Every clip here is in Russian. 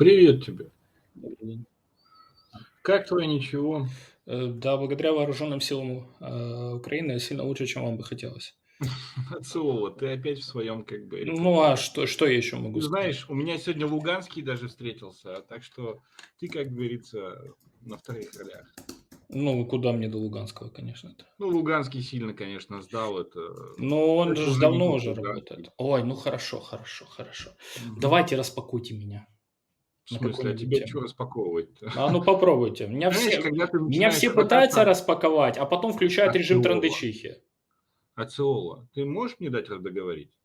Привет тебе. Как твое ничего? Э, да, благодаря вооруженным силам э, Украины сильно лучше, чем вам бы хотелось. Ациола, ты опять в своем, как говорится. Ну а что, что я еще могу Ты сказать? знаешь, у меня сегодня Луганский даже встретился, так что ты, как говорится, на вторых ролях. Ну, куда мне до Луганского, конечно. -то. Ну, Луганский сильно, конечно, сдал это. Но он Это же уже давно уже Луганский. работает. Ой, ну хорошо, хорошо, хорошо. Мгм. Давайте распакуйте меня. В на смысле, а тебя тему. что распаковывать-то? А ну попробуйте. Меня Знаешь, все, когда ты меня все пытаются распаковать, а потом включают режим Ациола. трендычихи. Ациола, ты можешь мне дать договорить?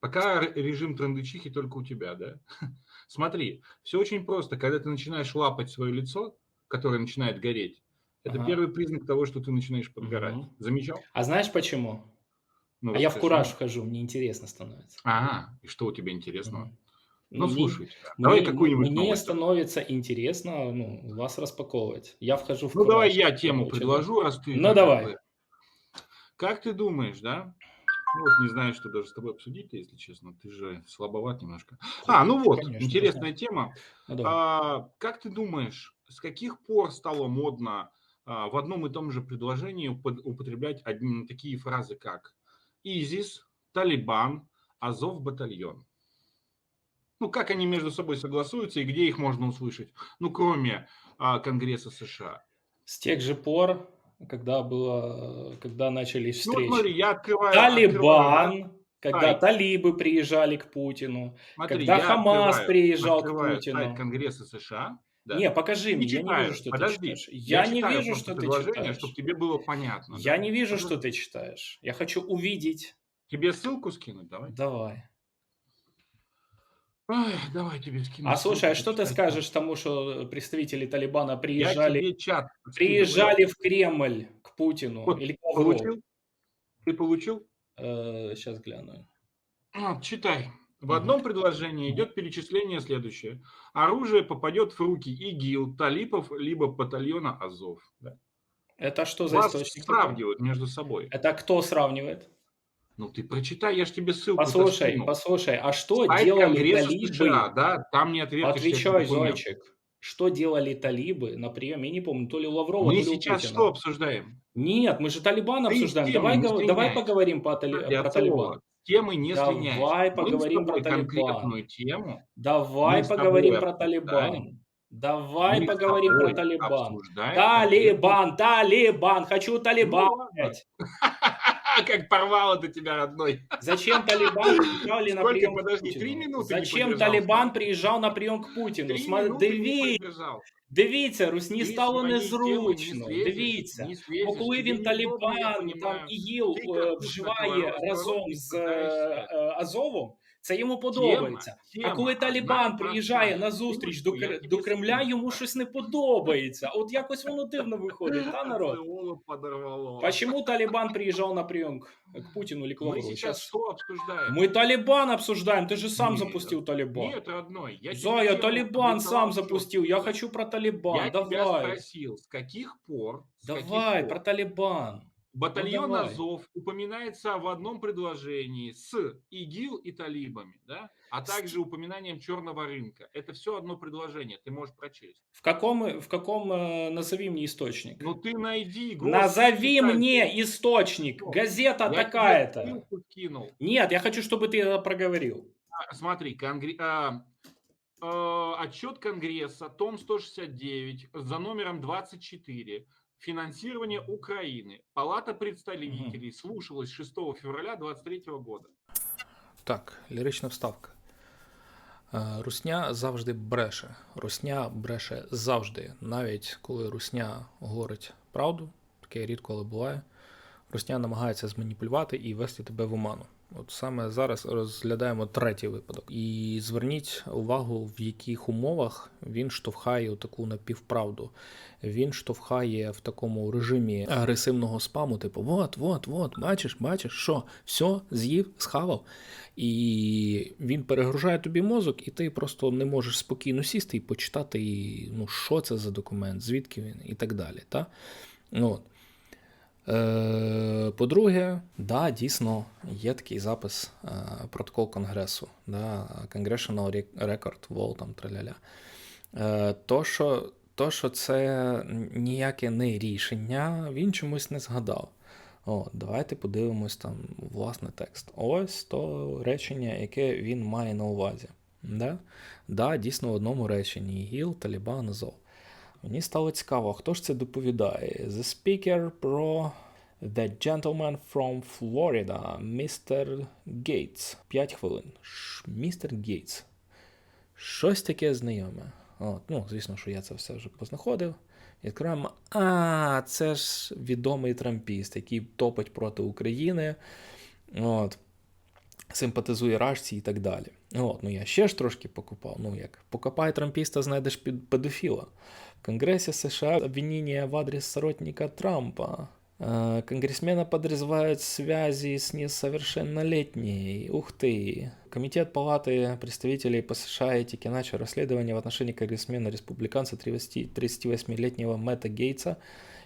Пока режим трендычихи только у тебя, да? Смотри, все очень просто. Когда ты начинаешь лапать свое лицо, которое начинает гореть, это Ага. первый признак того, что ты начинаешь подгорать. Мгм. Замечал? А знаешь почему? Ну, А я в кураж вхожу, мне интересно становится. Ага, и что у тебя интересного? Мгм. Ну, мне- слушай, давай какую-нибудь мне новость. становится интересно ну, вас распаковывать. Я вхожу в Ну, давай кураж, я как тему да. предложу, раз ты... Ну, давай. Как ты думаешь, да? Ну, вот не знаю, что даже с тобой обсудить, если честно. Ты же слабоват немножко. А, ну вот, Конечно, интересная тема. Ну, давай. А, как ты думаешь, с каких пор стало модно а, в одном и том же предложении упо- употреблять одни, такие фразы, как ИЗИС, Талибан, Азов батальон? Ну, как они между собой согласуются и где их можно услышать? Ну, кроме а, Конгресса США. С тех же пор, когда было, когда начались Ну, встречи. смотри, я открываю... открываю? Талибан, когда сайт. талибы приезжали к Путину. Смотри, когда я Хамас открываю- приезжал к открываю Путину. сайт Конгресса США. да, Не, покажи и мне, я не читаю. вижу, что Подожди, ты читаешь. Я, не читаю вижу, что ты читаешь. чтобы тебе было понятно. Я да. не вижу, что ты читаешь. Я хочу увидеть. Тебе ссылку скинуть, давай. Давай. Ой, давай тебе скину. А слушай, а что ты скажешь тому, что представители Талибана приезжали, чат скидываю. приезжали в Кремль к Путину Вот, или к Лаврову? Получил? Ты получил? сейчас гляну. А, читай. В одном предложении идет перечисление следующее. Оружие попадет в руки ИГИЛ, талипов, либо батальона Азов. Да. Это что за Вас источник? сравнивают между собой. Это кто сравнивает? Ну ты прочитай, я же тебе ссылку Послушай, послушай, а что Сайт делали Конгресса талибы? США, да, там не отвертишься Отвечай, зайчик. Что делали талибы на приеме? Я не помню, то ли у Лаврова, Мы то ли у сейчас Путина. что обсуждаем? Нет, мы же Талибан обсуждаем. тему Давай, гов- давай поговорим по Тали- про. Талибан. Темы не Давай с поговорим про Талибан. конкретную тему Давай поговорим про. Талибан. Давай мы поговорим про Талибан. обсуждаем Талибан, Талибан, хочу Талибан. Ну. Как порвал это тебя, родной. Зачем Талибан приезжали на прием к Подожди, Путину? три минуты Зачем? Талибан приїжджав на прийом к Путину? Три Сма- минуты не Диві... подержал. Дивіться, русні Ты стало своей темы незручно. не слезешь, Дивіться. не слезешь. Бо коли Тебе він неудобно, я Талібан, там понимаю. ІГІЛ Ти е, капуста вживає колорос, разом колорос, з пытаєшся. е, е, Азовом, це йому подобається. Тема, А коли тема, Талібан одна приїжджає простая. на зустріч до, Ссылку я Кр- тебе до Кремля, скину. йому щось не подобається. От якось воно дивно виходить, та народ? Ациолу подорвало. Почему Талибан приезжал на прием К Путину или к Мы Лаврову? сейчас Сейчас что обсуждаем? мы Талибан обсуждаем, ты же сам Нет. запустил Талибан. Нет, родной. Я Зая, тему Талибан сам обрисовал запустил, я хочу про Талибан, Я тебя давай. спросил, с каких пор, с каких Давай, пор про Талибан. батальон давай. Азов упоминается в одном предложении с ИГИЛ и талибами, да? А также упоминанием черного рынка. Это все одно предложение, ты можешь прочесть. В каком, в каком э, назови мне источник? Ну ты найди. господи, назови как мне источник, Что? газета такая-то. Нет, я хочу, чтобы ты это проговорил. А, Смотри, конгре- а, э, отчет Конгресса, том 169, за номером 24. Финансирование Украины. Палата представителей слушалась 6 февраля 2023 года. Так, лірична вставка. Е, Русня завжди бреше. Русня бреше завжди. Навіть коли Русня говорить правду, таке рідко, але буває. Русня намагається зманіпулювати і вести тебе в оману. От саме зараз розглядаємо третій випадок. І зверніть увагу, в яких умовах він штовхає таку напівправду. Він штовхає в такому режимі агресивного спаму, типу: вот, вот, вот, бачиш, бачиш, що, все, з'їв, схавав. І він перегружає тобі мозок, і ти просто не можеш спокійно сісти і почитати, ну, що це за документ, звідки він, і так далі. Та? Ну, От. Е, по-друге, да, дійсно є такий запис е, протокол Конгресу, да, Congressional Record, Wall, там траляля. Е, то, що, то, що це ніяке не рішення, він чомусь не згадав. О, давайте подивимось там власне текст. Ось то речення, яке він має на увазі. Да? Да, дійсно в одному реченні ІГІЛ, Талібан, Азов. Мені стало цікаво, хто ж це доповідає? The speaker про The gentleman from Florida, містер Гейтс. 5 хвилин. Містер Гейтс. Щось таке знайоме. От, ну, звісно, що я це все вже познаходив. Відкриваємо. А, це ж відомий трампіст, який топить проти України. От. Симпатизує рашці і так далі. От, ну я ще ж трошки покупав. Ну як, покопай трампіста, знайдеш під педофіла. В Конгресі США обвинення в адрес соротника Трампа. Э, конгрессмена подозревают связи с несовершеннолетней. Ух ты. Комитет Палаты представителей по США этики начал расследование в отношении конгрессмена-республиканца 38-летнего Мэтта Гейтса,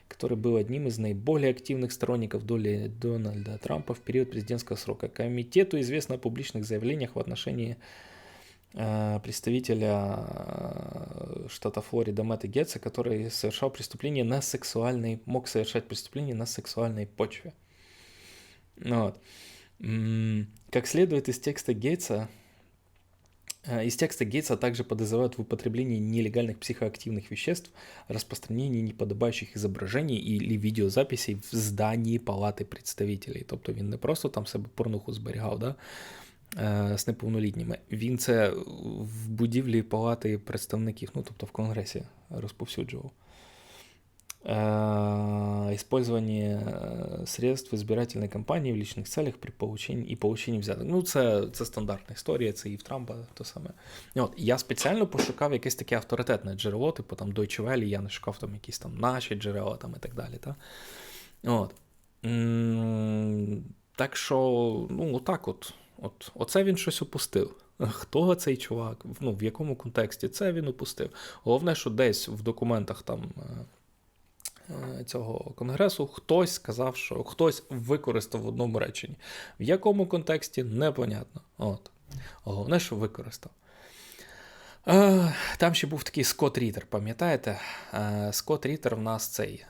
который был одним из наиболее активных сторонников доли Дональда Трампа в период президентского срока. Комитету известно о публичных заявлениях в отношении представителя э, штата Флорида Мэтта Гетца, который совершал преступление на сексуальной, мог совершать преступление на сексуальной почве. Вот. Как следует из текста Гейтса, э, из текста Гейтса также подозревают в употреблении нелегальных психоактивных веществ, распространении неподобающих изображений или відеозаписей в здании Палати представителей. Тобто він не просто там себе порнуху зберігав, да? Е, з неповнолітніми. Він це в будівлі палати представників, ну тобто в Конгресі розповсюджував. Е, использование е, средств избирательной кампании в личных целях при полученні і полученні взяток. Ну, це це стандартна історія, це і в Трампа то саме. От, Я спеціально пошукав якесь таке авторитетне джерело, типу там Deutsche Welle, я не шукав там якісь там наші джерела там і так далі. Та? От. Так що, ну, отак от. От, Оце він щось опустив. Хто цей чувак? Ну, В якому контексті це він опустив? Головне, що десь в документах там е, е, цього конгресу хтось сказав, що хтось використав в одному реченні. В якому контексті непонятно. От. Головне, що використав. Е, там ще був такий Скотт Рітер, пам'ятаєте? Скотт Рітер в нас цей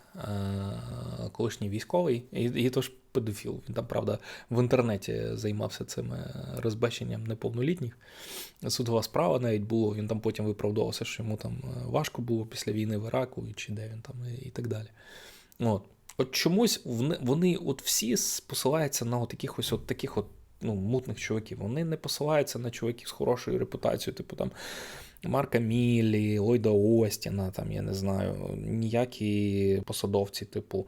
колишній військовий, і, і тож педофіл. Він там, правда, в інтернеті займався цим розбаченням неповнолітніх. Судова справа навіть було, він там потім виправдовувався, що йому там е, важко було після війни в Іраку, чи де він там, і так далі. От. От чомусь вони от всі посилаються на от якихось от таких от ну, мутних чуваків. Вони не посилаються на чуваків з хорошою репутацією, типу там. Марка Міллі, Ллойда Остіна, там, я не знаю, ніякі посадовці, типу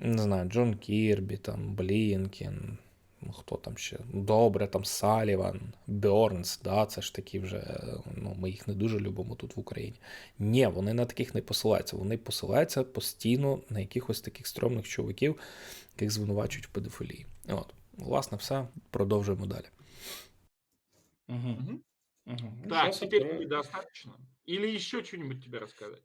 не знаю, Джон Кірбі, там, Блінкін, ну хто там ще? Добре, там Саліван, Бьорнс, да, це ж такі вже, ну, ми їх не дуже любимо тут в Україні. Ні, вони на таких не посилаються. Вони посилаються постійно на якихось таких стрьомних чуваків, яких звинувачують в педофілії. От, власне, все. Продовжуємо далі. Угу. Угу. Так, теперь недостаточно. Или еще что-нибудь тебе рассказать?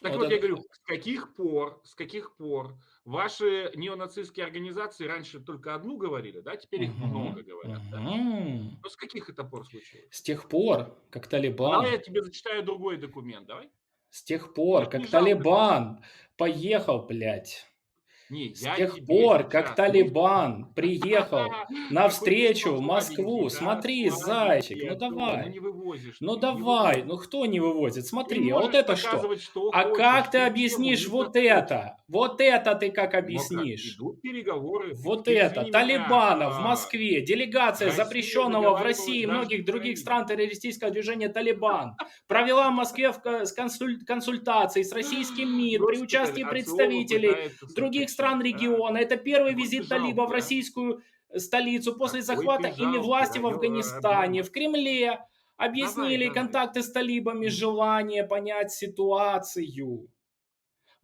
Так вот, вот я говорю, с каких пор, с каких пор ваши неонацистские организации раньше только одну говорили, да, теперь их угу, много говорят. Угу. Да? Но с каких это пор случилось? С тех пор, как Талибан... Давай я тебе зачитаю другой документ, давай. С тех пор, как Талибан поехал, блядь, не, С тех пор, как Талибан приехал на встречу в Москву, смотри, зайчик, ну давай, ну давай, ну кто не вывозит, смотри, а вот это что? А как ты объяснишь вот это? Вот это ты как ну объяснишь? Вот это, Талибана в Москве, делегация запрещенного в России и многих других стран террористического движения Талибан провела в Москве консультации с российским МИД при участии представителей других стран региона. Это первый визит Талиба в российскую столицу после захвата ими власти в Афганистане. В Кремле. Объяснили контакты с талибами, желание понять ситуацию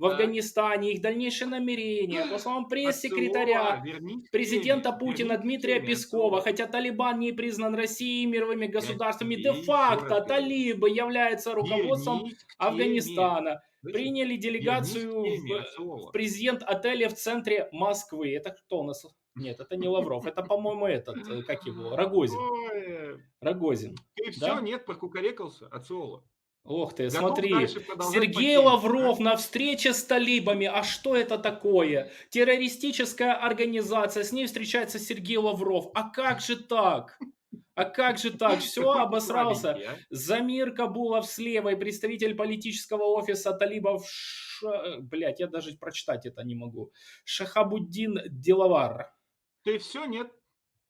в Афганистане, их дальнейшие намерения. По словам пресс-секретаря президента Путина Дмитрия Пескова, хотя Талибан не признан Россией мировыми государствами, де-факто талибы являются руководством Афганистана приняли делегацию в, в президент отеля в центре Москвы. Это кто у нас? Нет, это не Лавров, это, по-моему, этот, э, как его, Рогозин. Рогозин. И все, нет, прокукарекался от Соло. Ох ты, смотри, Сергей Лавров на встрече с талибами. А что это такое? Террористическая организация, с ней встречается Сергей Лавров. А как же так? А как же так? Все, обосрался. А? Замир Кабулов слева и представитель политического офиса талибов Ш... Блять, я даже прочитать это не могу. Шахабуддин Делавар. Ты все, нет?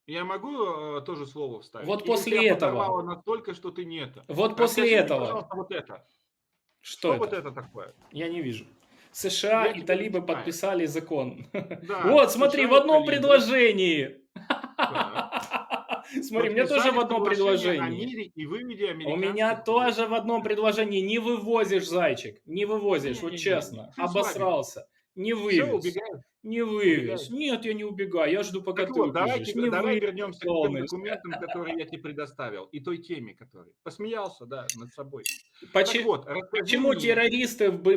Я могу э, тоже слово вставить? Вот Или после этого. настолько, что ты не это. Вот а после этого. Пожалуйста, вот это. Что, что это? вот это такое? Я не вижу. США Я и талибы подписали закон. Да, вот, смотри, в одном предложении. Смотри, у меня тоже в одном предложении. и У меня тоже в одном предложении. Не вывозишь, зайчик. Не вывозишь, вот честно. Обосрался. Не вывез. Не вывез. Нет, я не убегаю. Я жду, пока так ты вот, давайте, не давай вернемся к тем документам, которые я тебе предоставил, и той теме, которой. Посмеялся, да, над собой. Почему, вот, почему мне,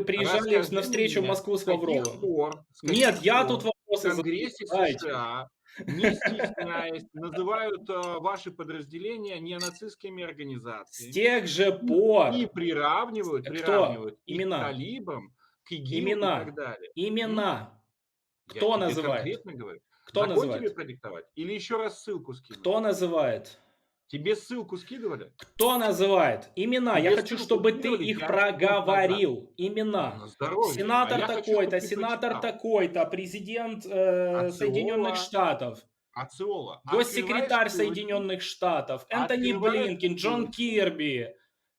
приезжали на встречу в Москву с Лавровым? Пор, Нет, я тут вопросы в Конгрессе США не стесняясь, называют э, ваши подразделения неонацистскими организациями. С тех же пор. И приравнивают, приравнивают Кто? Имена. к талибам, к ИГИЛ Имена. и так далее. Имена. Кто Я называет? конкретно говорю. Кто Закон называет? тебе продиктовать? Или еще раз ссылку скинуть? Кто называет? Тебе ссылку скидывали? Кто называет? Имена. Тебе я хочу, чтобы ты их проговорил. Имена. Ну, здоровье. Сенатор а такой-то, сенатор такой-то, президент э, Соединенных Штатов. Ациола. Госсекретарь Соединенных Штатов. Энтони Блинкин, Джон Кирби.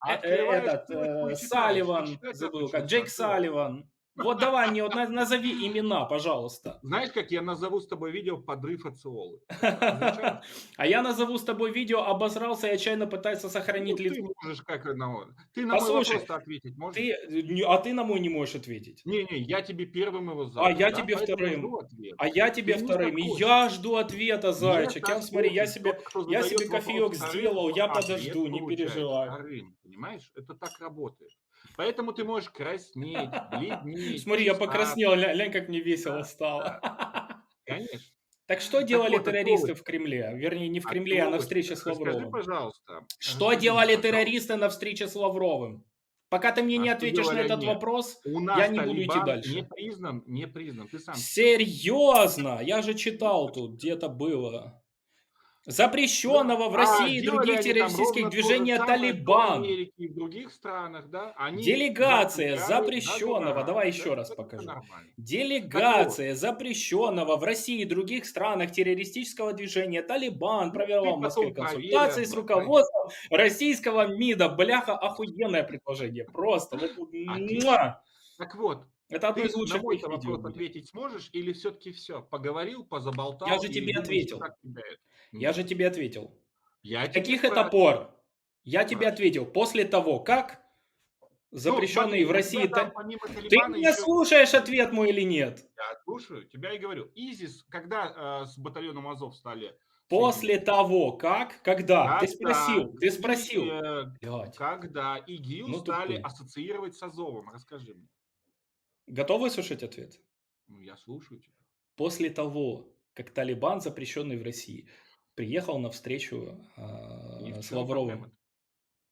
Э, этот, э, Салливан, забыл как, Джейк Салливан. Вот давай мне вот назови имена, пожалуйста. Знаешь, как я назову с тобой видео «Подрыв от Циолы»? А я назову с тобой видео «Обосрался и отчаянно пытается сохранить ну, лицо». Ты можешь как одного. Ты на мой вопрос ответить можешь? Ты, а ты на мой не можешь ответить. Не-не, я тебе первым его задал. А я тебе вторым. А я тебе вторым. И я жду ответа, зайчик. Я, смотри, я себе, я себе кофеек сделал, я подожду, не переживай. Понимаешь, это так работает. Поэтому ты можешь краснеть, бледнеть. Смотри, я покраснел, глянь, как мне весело стало. Конечно. Так что делали террористы в Кремле? Вернее, не в Кремле, а на встрече с Лавровым. Скажи, пожалуйста. Что делали террористы на встрече с Лавровым? Пока ты мне а не ответишь на этот вопрос, я не буду идти дальше. Не признан, не признан. Ты сам. Серьезно? Я же читал тут, где-то было запрещенного в а, России и других террористических движений Талибан. В Америке и в других странах, да, они Делегация запрещенного, давай еще раз покажу. Делегация запрещенного в России и других странах террористического движения Талибан провела в Москве консультации с руководством российского МИДа. Бляха, охуенное предложение. Просто. Так вот, это одно из лучших на мой вопрос ответить сможешь или все-таки все? Поговорил, позаболтал? Я же тебе ответил. Я же тебе ответил. Я Каких это пор? Я тебе ответил. После того, как запрещенный ну, в России... Та... Ты меня еще... слушаешь ответ мой или нет? Я слушаю. Тебя и говорю. ИЗИС, когда э, с батальоном Азов стали... После того, как, когда, когда ты спросил, ты спросил. И, э, когда ИГИЛ ну, стали тупой. ассоциировать с Азовом, расскажи мне. Готовы слушать ответ? Ну, я слушаю тебя. После того, как Талибан, запрещенный в России, приехал на встречу э, с Лавровым.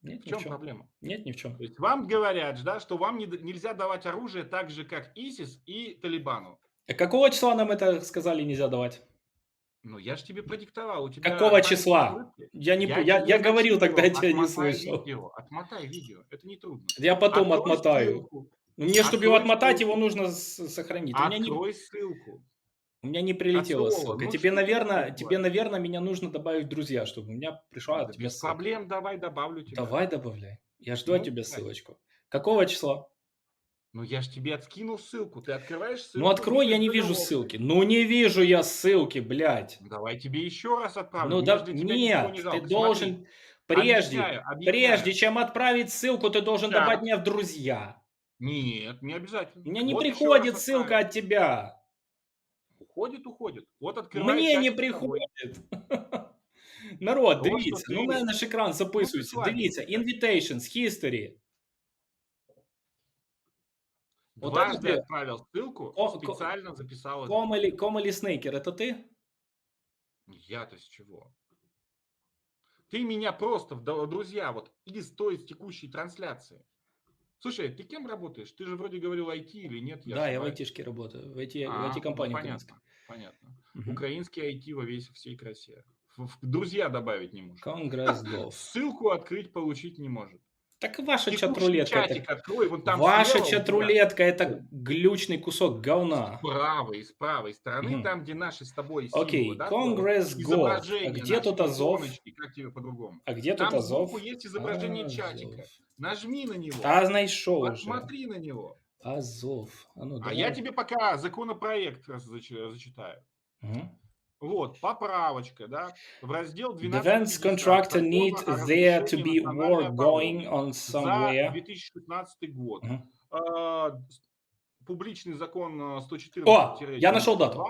Нет, в чем проблема? Нет, ни в чем. То есть вам говорят, да, что вам не, нельзя давать оружие так же, как ИСИС и Талибану. А какого числа нам это сказали нельзя давать? Ну, я же тебе продиктовал. У тебя Какого числа? Я, не, я, я, я говорил тогда, я тебя не слышал. Видео, отмотай видео, это не трудно. Я потом отмотаю. Ссылку. Мне, чтобы его отмотать, ссылку. его нужно сохранить. Открой у меня не... ссылку. У меня не прилетела ссылка. Ну, тебе, наверное, тебе, наверное, меня нужно добавить в друзья, чтобы у меня пришла от тебя ссылка. проблем, давай добавлю тебя. Давай добавляй. Я жду ну, от тебя давай. ссылочку. Какого числа? Ну, я ж тебе откинул ссылку. Ты открываешь ссылку? Ну, открой, я не вижу ссылки. Ну, не вижу я ссылки, блядь. Давай тебе еще раз отправлю. Ну, да, нет, не ты должен... Прежде, объясняю, объясняю. прежде чем отправить ссылку, ты должен да. добавить меня в друзья. Нет, не обязательно. У меня не вот приходит ссылка от тебя. Уходит, уходит. Вот открывай. Мне не приходит. Народ, дивіться, ну на наш екран записується. Дивіться, invitations, history. Дважды вот отправил ссылку, Ко- специально записал. Комали, Комали Снейкер, это ты? Я-то с чего? Ты меня просто, друзья, вот из той текущей трансляции. Слушай, ты кем работаешь? Ты же вроде говорил IT или нет? да, я в айтишке работаю, в IT, а, в IT-компании ну, понятно, понятно. Угу. Украинский IT во весь всей красе. В, в друзья добавить не может. Конгресс Ссылку открыть, получить не может. Так ваша чат-рулетка. Это... Открой, вон там ваша чат-рулетка это глючный кусок говна. С правой, с правой стороны, угу. там, где наши с тобой символы, Окей, да, Конгресс Го. А где тут Азов? Как тебе по-другому? А где там тут Азов? Там есть изображение Азов. чатика. Нажми на него. А, знаешь, что уже. Смотри на него. Азов. А, ну, а я тебе пока законопроект зачитаю. Угу. Вот, поправочка, да, в раздел 12. Defense contractor need there to be war going on somewhere. За 2016 год. Uh, публичный закон 114. О, я нашел дату.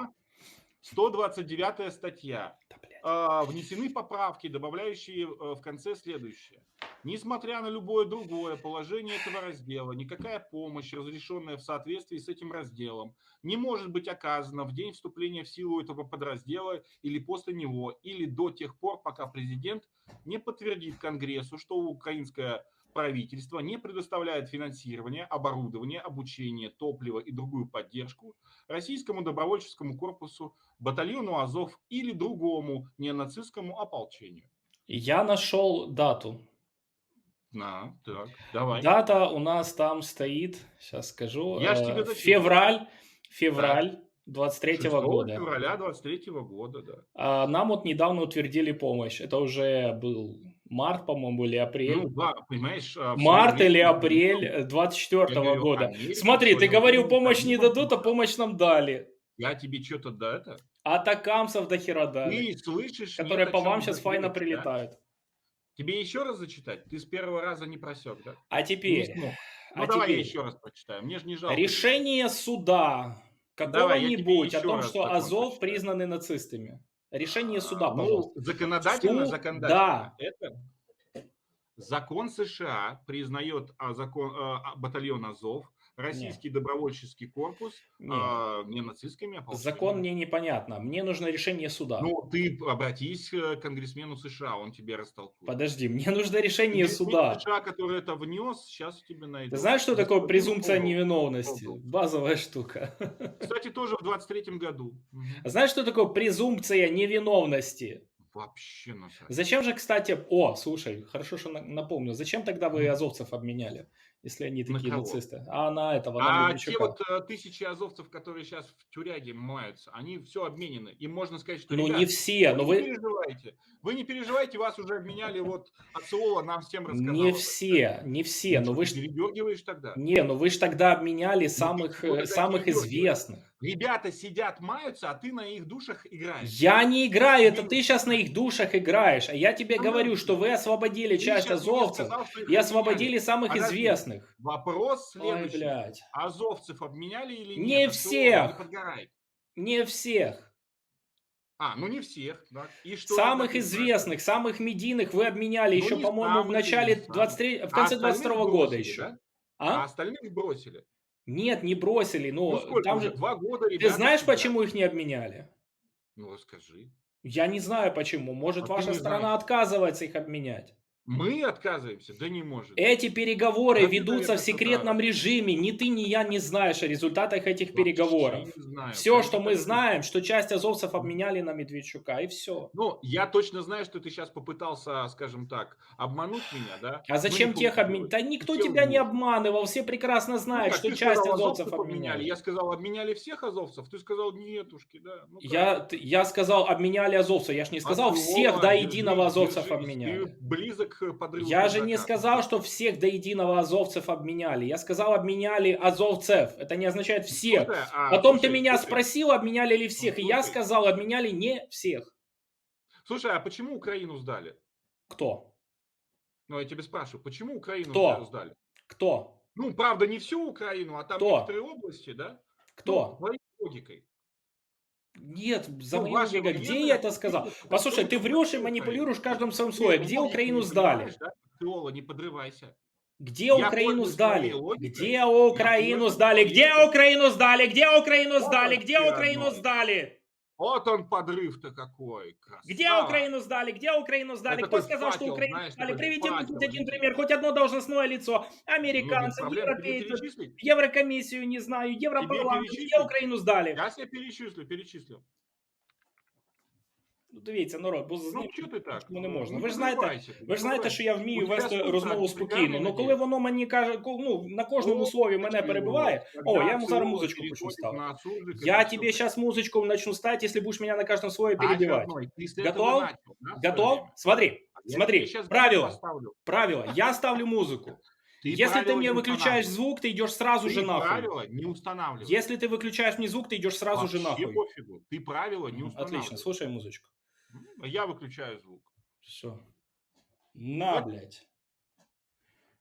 129 статья. Да, внесены поправки, добавляющие в конце следующее. Несмотря на любое другое положение этого раздела, никакая помощь, разрешенная в соответствии с этим разделом, не может быть оказана в день вступления в силу этого подраздела или после него, или до тех пор, пока президент не подтвердит Конгрессу, что украинское правительство не предоставляет финансирование, оборудование, обучение, топливо и другую поддержку российскому добровольческому корпусу, батальону Азов или другому неонацистскому ополчению. Я нашел дату на, так, давай. Дата у нас там стоит, сейчас скажу, Я э, тебе февраль, февраль да. 23-го года. февраля 23-го года, да. А нам вот недавно утвердили помощь. Это уже был март, по-моему, или апрель. Ну, да, понимаешь. А, март или апрель 24 года. Америка, Смотри, ты говорил, помощь не дадут, а помощь нам дали. Я тебе что-то да это? Атакамсов до хера дали. Ты слышишь? Которые по вам сейчас файно прилетают. Да? Тебе еще раз зачитать? Ты с первого раза не просек, да? А теперь... Ну, а давай теперь... я еще раз прочитаю. Мне же не жалко. Решение суда какого-нибудь о том, что Азов прочитаю. признаны нацистами. Решение суда, а, пожалуйста. Ну, законодательно, Суд, законодательно. Да. Это закон США признает а, закон, а, батальон Азов Российский Нет. добровольческий корпус Нет. а, не нацистскими ополчениями. Закон мне непонятно. Мне нужно решение суда. Ну, ты обратись к конгрессмену США, он тебе растолкует. Подожди, мне нужно решение суда. США, который это внес, сейчас тебе найдут. Ты знаешь, что такое презумпция невиновности? Базовая штука. Кстати, тоже в 23 году. Знаешь, что такое презумпция невиновности? Вообще на Зачем же, кстати, о, слушай, хорошо, что напомнил, зачем тогда вы азовцев обменяли? Если они такие на нацисты. А на этого, на А те вот э, тысячи азовцев, которые сейчас в тюряге маются, они все обменены. Им можно сказать, что, Ну, не все, но вы... не переживайте. Вы не переживайте, вас уже обменяли, вот Ациола нам всем рассказал. Не все, не все, ну, но вы... Передергиваешь тогда? Не, ну вы же тогда обменяли ну, самых, э, самых известных. Ребята сидят, маются, а ты на их душах играешь. Я не играю, это ты сейчас на их душах играешь. А я тебе а говорю, что вы освободили часть азовцев и освободили самых известных. Вопрос следующий. Ой, блядь. Азовцев обменяли или нет? Не всех. Не всех. А, ну не всех, да. И что самых известных, самых медийных вы обменяли ну, еще, по-моему, в начале 23, в конце а 22 -го года еще. Да? А? а остальных бросили. Нет, не бросили. Но ну, сколько там же два года. Ты знаешь, почему их не обменяли? Ну, расскажи. Я не знаю почему. Может, а ваша страна отказывается их обменять. Мы отказываемся? Да не может. Эти переговоры да ведутся в секретном знаю. режиме. Ни ты, ни я не знаешь о результатах этих Вообще переговоров. Знаю. Все, что мы знаем, что часть азовцев обменяли на Медведчука, и все. Ну, я точно знаю, что ты сейчас попытался, скажем так, обмануть меня, да? А зачем тех обменять? Да никто тебя будет. не обманывал. Все прекрасно знают, ну, что часть сказал, азовцев обменяли. Я сказал, обменяли всех азовцев. Ты сказал, нетушки, да? Ну, я, я сказал, обменяли азовцев. Я же не сказал, а всех до единого азовцев держись, обменяли. Близок к подрыву. Я же не сказал, что всех до единого азовцев обменяли. Я сказал, обменяли азовцев. Это не означает всех. Слушай, а, Потом слушай, ты меня слушай. спросил, обменяли ли всех. Слушай. И я сказал, обменяли не всех. Слушай, а почему Украину сдали? Кто? Ну, я тебе спрашиваю, почему Украину Кто? сдали? Кто? Ну, правда, не всю Украину, а там Кто? некоторые области, да? Кто? Ну, логикой. Нет, за ну, Где я это сказал? Послушай, ты врешь и манипулируешь каждым своим словом. Где Украину сдали? Теола, не подрывайся. Где я Украину сдали? Где Украину сдали? Где Украину сдали? Где Украину сдали? Где Украину сдали? Вот он подрыв-то какой. Где красава. Украину сдали? Где Украину сдали? Это Кто сказал, что факел, Украину знаешь, сдали? такой Приведи мне факел, хоть один пример, хоть одно должностное лицо. Ну, Американцы. Тебе европейцы? Еврокомиссию, не знаю, Европарламент. Где? Украину сдали? Я себе перечислю, перечислю. Ну, дивіться, народ, бо з Ну, ним что ты так? чому не можна. Ну, Ви ж знаєте, вырывайся, ви ж знаєте, вырывайся. що я вмію У тебе вести супер розмову шикарний спокійно. Ну коли надіс. воно мені каже, ко- ну на кожному Ну, слові мене почему? перебиває. О, Когда я йому зараз всё музичку почну переходит ставити. на суржик, Я это тебе всё. сейчас музычку начну ставить, если будешь меня на каждом слове Дальше перебивать. одной. Ты с этого Готов? начал, да, в своё Готов? время? Смотри, А я смотри, тебе щас правило. поставлю. правило. Я ставлю музыку. Ты Если ты правила мне не выключаешь устанавливай. звук, ты идешь сразу Ты же нахуй. правила не устанавливай. Если ты выключаешь мне звук, ты идешь сразу же Вообще нахуй. пофигу. Ты правила не Мгм, устанавливай. Отлично, слушай музычку. Я выключаю звук. Все. На, блядь.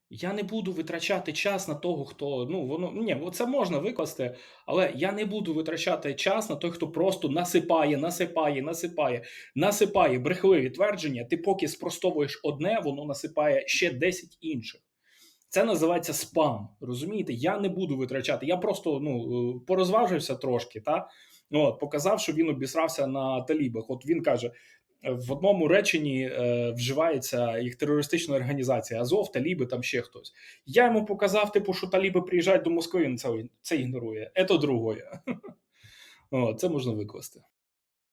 Я не буду витрачати час на того, хто. Ну, воно. Ні, це можна викласти, але я не буду витрачати час на той, хто просто насипає, насипає, насипає, насипає брехливі твердження. Ти поки спростовуєш одне, воно насипає ще 10 інших. Це називається спам. Розумієте? Я не буду витрачати. Я просто ну, е, порозважився трошки, та? От, показав, що він обісрався на талібах. От він каже: в одному реченні е, вживається їх терористична організація Азов, Таліби, там ще хтось. Я йому показав, типу, що Таліби приїжджають до Москви, він це, це ігнорує. Це другое. О, це можна викласти.